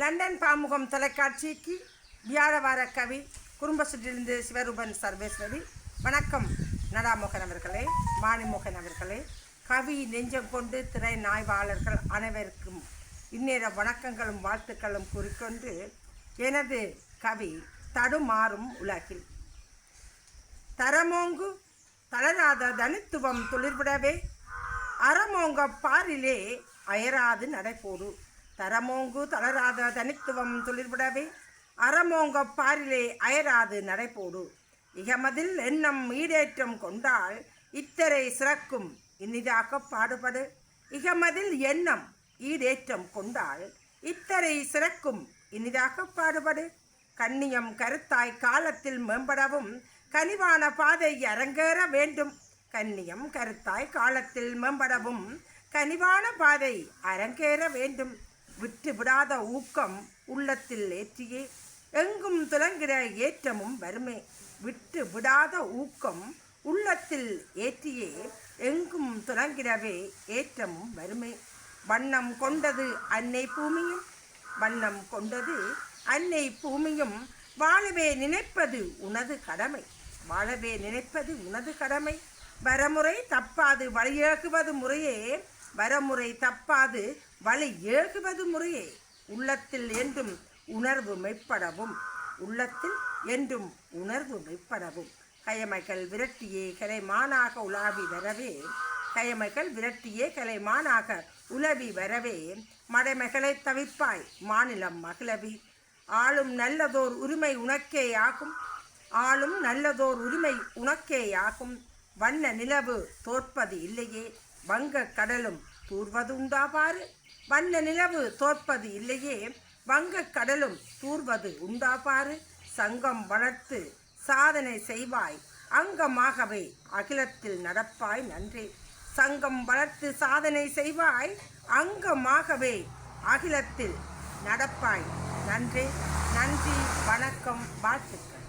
London Pamukam தொலைக்காட்சிக்கு வியாழவார கவி குடும்ப சுற்றிலிருந்து சிவரூபன் சர்வேஸ்வரி. வணக்கம் நடாமோகன் அவர்களே மாணிமோகன் அவர்களே. கவி நெஞ்சம் கொண்டு திரை நாய்வாளர்கள் அனைவருக்கும் இந்நேர வணக்கங்களும் வாழ்த்துக்களும் கூறிக்கொண்டு எனது கவி தடுமாறும் உலகில். தரமோங்கு தளராத தனித்துவம் துளிர்விடவே அறமோங்க பாரிலே அயராது நடைபோடு. தரமோங்கு தளராத தனித்துவம் துளிர்விடவே அறமோங்க பாரிலே அயராது நடைபோடு. இகமதில் எண்ணம் ஈடேற்றம் கொண்டால் இத்தரை சிறக்கும் இனிதாக பாடுபடு. இகமதில் எண்ணம் ஈடேற்றம் கொண்டால் இத்தரை சிறக்கும் இனிதாக பாடுபடு. கண்ணியம் கருத்தாய் காலத்தில் மேம்படவும் கனிவான பாதை அரங்கேற வேண்டும். கண்ணியம் கருத்தாய் காலத்தில் மேம்படவும் கனிவான பாதை அரங்கேற வேண்டும். விட்டு விடாத ஊக்கம் உள்ளத்தில் ஏற்றியே. எங்கும் துலங்கிற ஏற்றமும் வருமே. விட்டு விடாத ஊக்கம் உள்ளத்தில் ஏற்றியே. எங்கும் துலங்கிடவே ஏற்றமும் வருமே. வண்ணம் கொண்டது அன்னை பூமியும் வண்ணம் கொண்டது அன்னை பூமியும். வாழவே நினைப்பது உனது கடமை. வாழவே நினைப்பது உனது கடமை. வரமுறை தப்பாது வழியேகுவது முறையே. வரமுறை தப்பாது வழி ஏகுவது முறையே உள்ளத்தில் என்றும் உணர்வு மெய்ப்படவும். உள்ளத்தில் என்றும் உணர்வு மெய்ப்படவும். கயமைகள் விரட்டியே கலைமானாக உலாவி வரவே. கயமைகள் விரட்டியே கலைமானாக உலவி வரவே. மடைமைகளை தவிப்பாய் மாநிலம் மகளவி ஆளும் நல்லதோர் உரிமை உனக்கேயாகும் ஆளும் நல்லதோர் உரிமை உனக்கேயாகும் வண்ண நிலவு தோற்பது இல்லையே. வங்க கடலும் தூர்வதுண்டா பாரு வண்ண நிலவு தோற்பது இல்லையே. வங்கக் கடலும் தூர்வது உண்டா பாரு சங்கம் வளர்த்து சாதனை செய்வாய். அங்கமாகவே அகிலத்தில் நடப்பாய் நன்றே. சங்கம் வளர்த்து சாதனை செய்வாய். அங்கமாகவே அகிலத்தில் நடப்பாய் நன்றி. நன்றி வணக்கம் வாழ்த்துக்கள்.